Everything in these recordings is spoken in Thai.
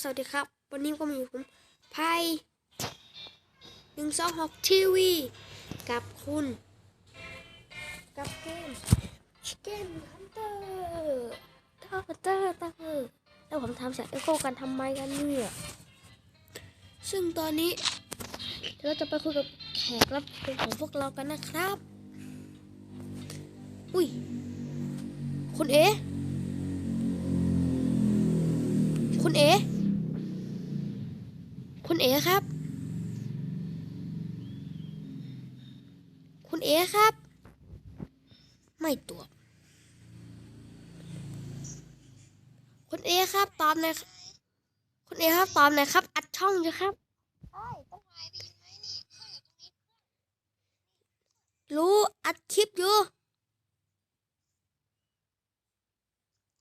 สวัสดีครับ วันนี้ก็มาอยู่ผมไพ่หนึ่งสองหกทีวีกับคุณ กับเกม Chicken Hunter เตอร์เตอร์เตอร์แล้วผมทำแสงเอ็กโคกันทำไมกันเนี่ยซึ่งตอนนี้เราจะไปคุยกับแขกรับเชิญของพวกเรากันนะครับ อุ้ยคุณเอ๋คุณเอ๋ เอ๋ครับ คุณเอ๋ครับ ไม่ตอบคุณเอ๋ครับ ตอบหน่อยครับคุณเอ๋ครับตอบหน่อยครับ อัดช่องอยู่ครับรู้อัดคลิปอยู่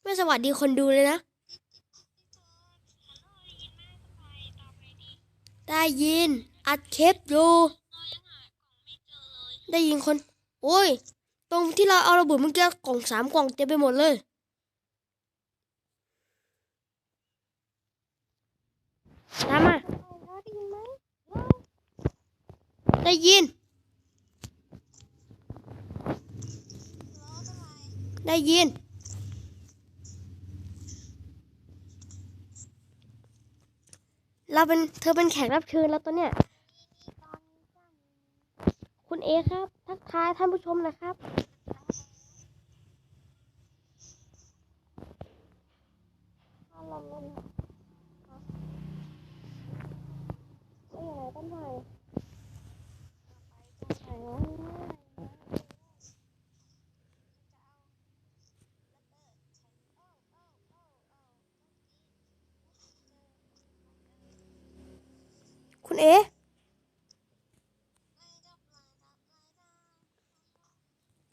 ไม่สวัสดีคนดูเลยนะ ได้ยิน อัดเคปอยู่ ได้ยินคน โอ้ย ตรงที่เราเอาระเบิดเมื่อกี้กล่องสามกล่องเต็มไปหมดเลย ตามมา ได้ยิน ได้ยิน เราเป็นเธอเป็นแขกรับเชิญแล้วตอนเนี้ยคุณเอครับ ทักทายท่านผู้ชมนะครับ คุณเอ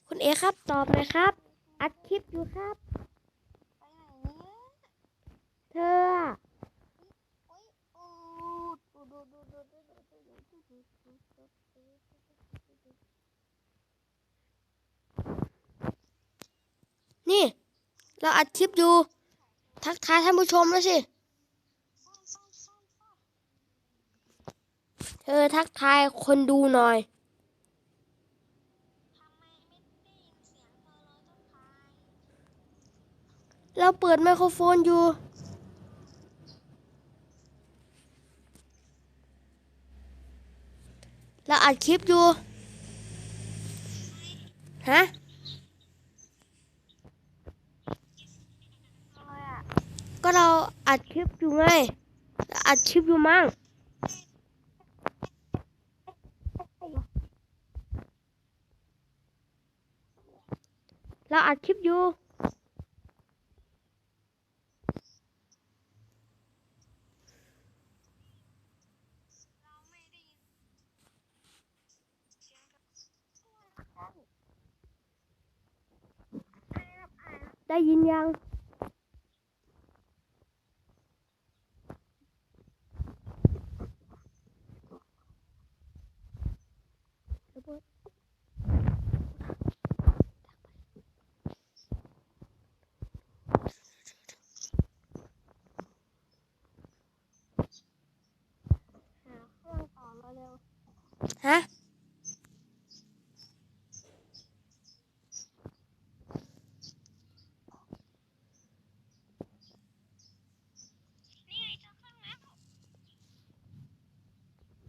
คุณเอครับ ตอบหน่อยครับ อัดคลิปอยู่ครับ เธอนี่ เราอัดคลิปอยู่ ทักทายท่านผู้ชมแล้วสิ ธอทักทายคนดูหน่อย เราเปิดไมโครโฟนอยู่ เราอัดคลิปอยู่ ฮะ ก็เราอัดคลิปอยู่ไง อัดคลิปอยู่มั้ง เรา อัดคลิปอยู่ได้ยินยัง ฮะ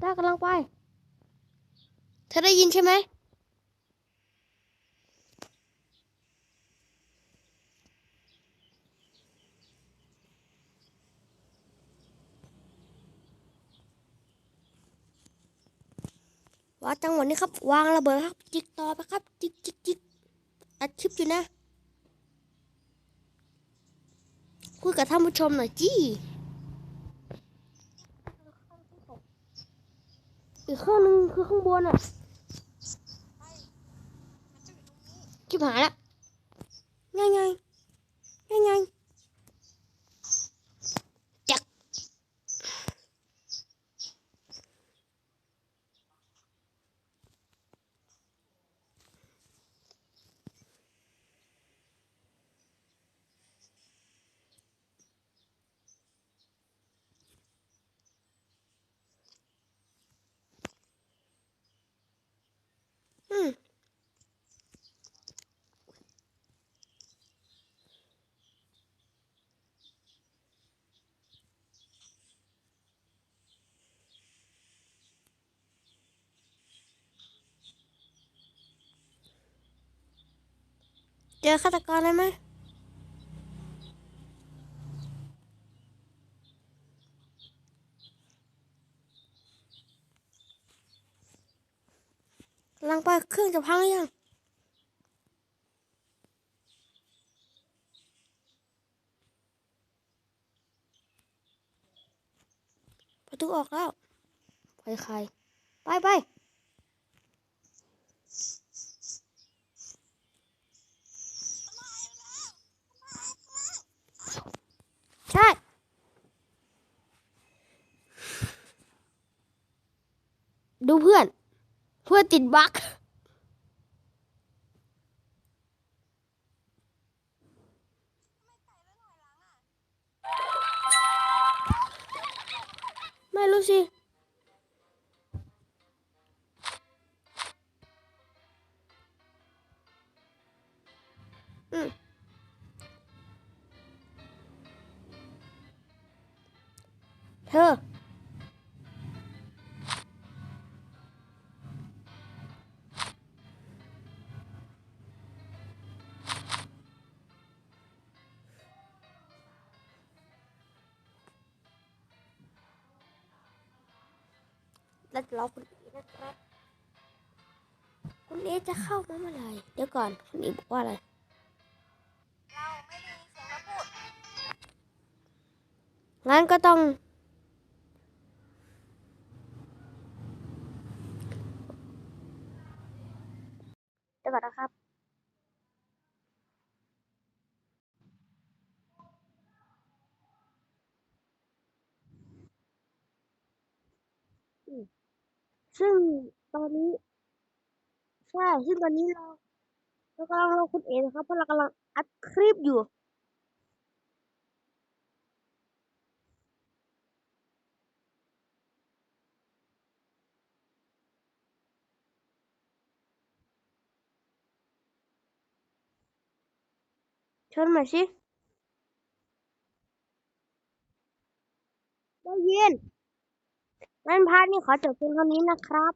ได้กำลังไป เธอได้ยินใช่ไหมว่าจังหวะนี้ครับ วางระเบิดครับ จิกต่อไปครับ จิกจิกจิกอัดคลิปอยู่นะคุยกับท่านผู้ชมหน่อยจี้ อีกข้างหนึ่งคือข้างบนอะจิบหายละง่ายง่ายง่ายง่ เจอฆาตกรเลยไหมกำลังไปเครื่องจะพังยังประตูออกแล้วไปใครไปไปใช่ ดูเพื่อน เพื่อนติดบั๊กไม่รู้สิอืมเธอ แล้วรอคุณเอนะครับ คุณเอจะเข้ามาเมื่อไหร่เดี๋ยวก่อน คุณเอบอกว่าอะไร เราไม่ได้ยินเสียงเราพูด งั้นก็ต้องเดี๋ยวก่อนนะครับ ซึ่งตอนนี้ ใช่ ซึ่งตอนนี้เราเรากำลังรอคุณเอนะครับ เพราะเรากำลังอัดคลิปอยู่ชนมาสิได้ยิน งั้นพาร์ทนี้ขอจบเพียงเท่านี้นะครับ